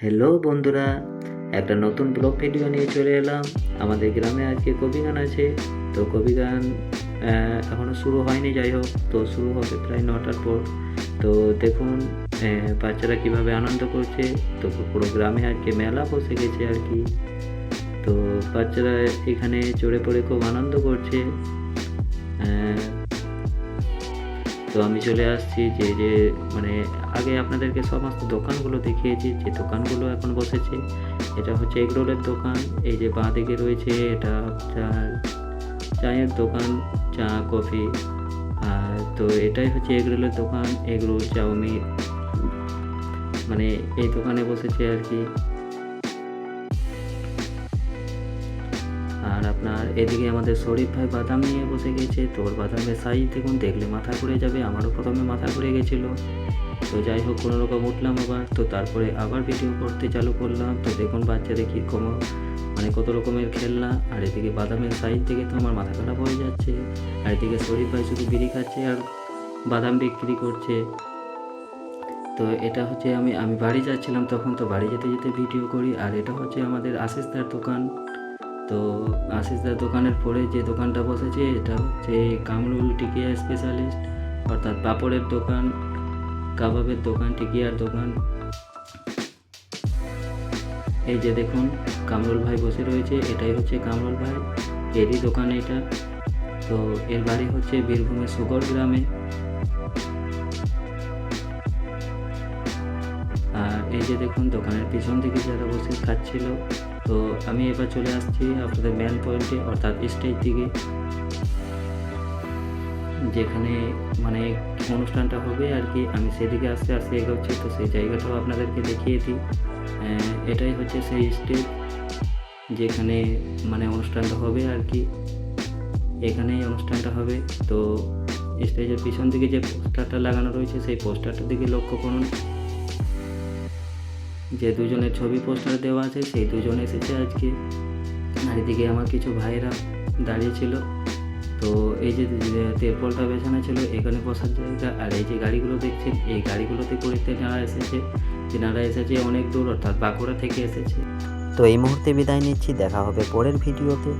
Hello বন্ধুরা। একটা নতুন ব্লগ ভিডিও নিয়ে চলে এলাম। আমাদের গ্রামে আজকে কবি গান আছে। তো কবি গান আহ, এখনও শুরু হয়নি যাই হোক। তো শুরু হবে প্রায় নটার পর। তো দেখুন বাচ্চারা কীভাবে আনন্দ করছে। তো পুরো গ্রামে আজকে মেলা বসে গেছে আর কি। তো বাচ্চারা এখানে চড়ে পড়ে খুব আনন্দ করছে। তো আমি চলে আসছি যে যে মানে আগে আপনাদেরকে সমস্ত দোকানগুলো দেখিয়েছি, যে দোকানগুলো এখন বসেছে। এটা হচ্ছে এগরোলের দোকান, এই যে বাঁ দিকে রয়েছে, এটা চা চায়ের দোকান, চা, কফি তো এটাই হচ্ছে এগরোলের দোকান, এগরোল, চাউমিন। মানে এই দোকানে বসেছে আর কি। আর আপনার এদিকে আমাদের শরীফ ভাই বাদাম নিয়ে বসে গেছে তো ওর বাদামের সাইজ দেখুন, দেখলে মাথা ঘুরে যাবে, আমারও প্রথমে মাথা ঘুরে গেছিল। তো যাই হোক, কোনো রকম উঠলাম আবার, তো তারপরে আবার ভিডিও করতে চালু করলাম। তো দেখুন বাচ্চাদের কী কম মানে কত রকমের খেলনা, আর এদিকে বাদামের সাইজ থেকে তো আমার মাথা খারাপ হয়ে যাচ্ছে। আর এদিকে শরীফ ভাই শুধু বিড়ি খাচ্ছে আর বাদাম বিক্রি করছে। তো এটা হচ্ছে আমি আমি বাড়ি যাচ্ছিলাম তখন, তো বাড়ি যেতে যেতে ভিডিও করি। আর এটা হচ্ছে আমাদের আশিসদার দোকান। তো আশিসদার দোকানের পরে যে দোকানটা বসেছে, এটা হচ্ছে কামরুল টিকিয়া স্পেশালিস্ট অর্থাৎ পাপড়ের দোকান, কাবাবের দোকান, টিকিয়ার দোকান। এই যে দেখুন, কামরুল ভাই বসে রয়েছে, এটাই হচ্ছে কামরুল ভাই, এরই দোকান এটা। তো এর বাড়ি হচ্ছে বীরভূমের সুগর গ্রামে। আর এই যে দেখুন, দোকানের পিছন দিকে যারা বসে খাচ্ছিল তো আমি এবার চলে আসছি আপনাদের মেন পয়েন্টে অর্থাৎ স্টেজ দিকে। যেখানে মানে অনুষ্ঠানটা হবে আর কি, আমি সেদিকে আস্তে আস্তে এগোচ্ছি, তো সেই জায়গাটাও আপনাদেরকে দেখিয়ে দিই। এটাই হচ্ছে সেই স্টেজ যেখানে মানে অনুষ্ঠানটা হবে আর কি। এখানেই অনুষ্ঠানটা হবে, তো স্টেজের পিছন দিকে যে পোস্টারটা লাগানো রয়েছে, সেই পোস্টারটার দিকে লক্ষ্য করুন। যে দুজনের ছবি পোস্টার দেওয়া আছে, সেই দুজন এসেছে আজকে। আর এদিকে আমার কিছু ভাইয়েরা দাঁড়িয়ে ছিল। তো এই যে যে তেরপলটা বেছানো ছিল, এখানে বসার জায়গা। আর এই যে গাড়িগুলো দেখছেন, এই গাড়িগুলোতে করে তেনারা এসেছে তেনারা এসেছে অনেক দূর, অর্থাৎ বাঁকুড়া থেকে এসেছে। তো এই মুহূর্তে বিদায় নিচ্ছি, দেখা হবে পরের ভিডিওতে।